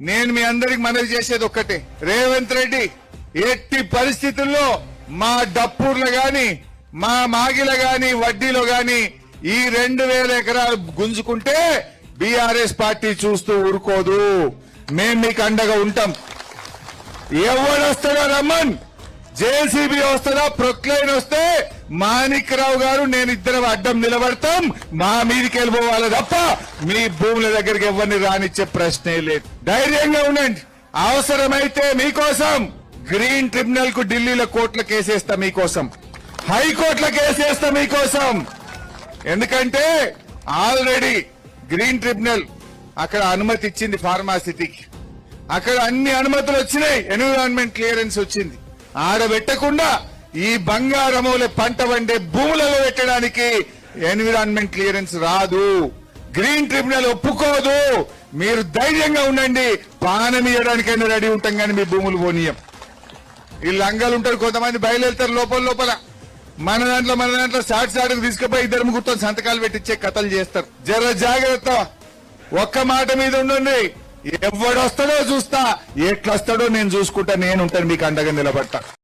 నేను మీ అందరికి మనవి చేసేది ఒక్కటే. రేవంత్ రెడ్డి ఎట్టి పరిస్థితుల్లో మా డప్పూర్లో గాని మా మాగిల గాని వడ్డీలో గాని ఈ రెండు వేల ఎకరాలు గుంజుకుంటే బీఆర్ఎస్ పార్టీ చూస్తూ ఊరుకోదు. మేం మీకు అండగా ఉంటాం. ఎవడొస్తాడా రమ్మన్. జేసీబీ వస్తుందా? ప్రొక్లైన్ వస్తే మాణిక్రావు గారు నేను ఇద్దరం అడ్డం నిలబడతాం. మా మీదకి వెళ్ళిపోవాలి తప్ప మీ భూముల దగ్గరికి ఎవరిని రానిచ్చే ప్రశ్నే లేదు. ధైర్యంగా ఉండండి. అవసరమైతే మీకోసం గ్రీన్ ట్రిబ్యునల్కు ఢిల్లీలో కోర్టుల కేసేస్తా మీకోసం. హైకోర్టుల కేసేస్తా మీకోసం. ఎందుకంటే ఆల్రెడీ గ్రీన్ ట్రిబ్యునల్ అక్కడ అనుమతి ఇచ్చింది ఫార్మాసిటీకి. అక్కడ అన్ని అనుమతులు వచ్చినాయి. ఎన్విరాన్మెంట్ క్లియరెన్స్ వచ్చింది. ఆడబెట్టకుండా ఈ బంగారముల పంట వండే భూములలో పెట్టడానికి ఎన్విరాన్మెంట్ క్లియరెన్స్ రాదు. గ్రీన్ ట్రిబ్యునల్ ఒప్పుకోదు. మీరు ధైర్యంగా ఉండండి. పానం ఇవ్వడానికైనా రెడీ ఉంటాం కానీ మీ భూములు పోనీయం. ఈ లంగాలు ఉంటారు కొంతమంది బయలుదేరుతారు లోపల లోపల. మన దాంట్లో మన దాంట్లో సాటి సాటుకు తీసుకుపోయి ఇద్దరు ముగ్గురుతో సంతకాలు పెట్టించే కథలు చేస్తారు. జర జాగ్రత్త. ఒక్క మాట మీద ఉండండి. ఎవడొస్తాడో చూస్తా. ఎట్లొస్తాడో నేను చూసుకుంటా. నేను ఉంటాను మీకు అండగా నిలబడతా.